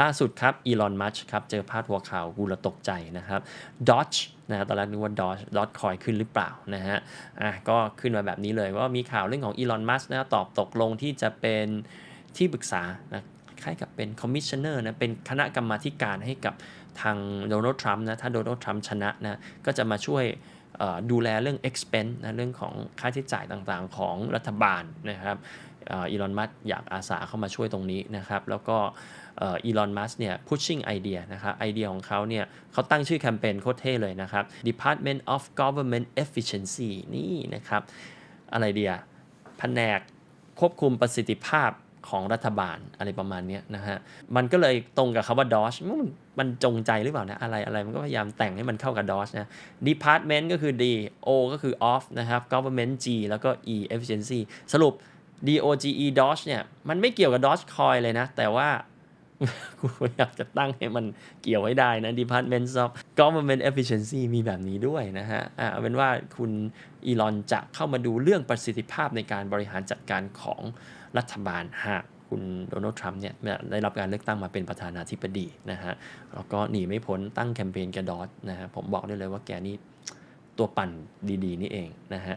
ล่าสุดครับอีลอนมัชครับเจอพาดหัวข่าวกูละตกใจนะครับ Dodge นะตอนแรกนึกว่า Dodge Dodge Coin ขึ้นหรือเปล่านะฮะอะก็ขึ้นมาแบบนี้เลยว่ามีข่าวเรื่องของอีลอนมัสนะตอบตกลงที่จะเป็นที่ปรึกษานะคล้ายกับเป็นคอมมิชชันเนอร์นะเป็นคณะกรรมาการให้กับทางโดนัลด์ทรัมป์นะถ้าโดนัลด์ทรัมป์ชนะนะก็จะมาช่วยดูแลเรื่อง expense นะเรื่องของค่าใช้จ่ายต่างๆของรัฐบาลนะครับ อีลอนมัสอยากอาสาเข้ามาช่วยตรงนี้นะครับ แล้วก็อีลอนมัสเนี่ย pushing idea นะครับไอเดียของเขาเนี่ยเขาตั้งชื่อแคมเปญโคตรเท่เลยนะครับ Department of Government Efficiency นี่นะครับ อะไรเดียแผนกควบคุมประสิทธิภาพของรัฐบาลอะไรประมาณนี้นะฮะ มันก็เลยตรงกับคำว่า Dodge มันมันจงใจหรือเปล่านะ อะไรอะไรมันก็พยายามแต่งให้มันเข้ากับ Dodge นะ Department ก็คือ D O ก็คือ off นะครับ Government G แล้วก็ E efficiency สรุป D O G E Doge เนี่ย มันไม่เกี่ยวกับ Doge Coin เลยนะ แต่ว่ากูอยากจะตั้งให้มันเกี่ยวไว้ได้นะ Department of Government Efficiency มีแบบนี้ด้วยนะฮะ อะเอาเป็นว่าคุณอีลอนจะเข้ามาดูเรื่องประสิทธิภาพในการบริหารจัดการของรัฐบาลหากคุณโดนัลด์ทรัมป์เนี่ยได้รับการเลือกตั้งมาเป็นประธานาธิบดีนะฮะ แล้วก็หนีไม่พ้นตั้งแคมเปญแกดอสนะฮะ ผมบอกได้เลยว่าแกนี่ตัวปั่นดีๆ นี่เองนะฮะ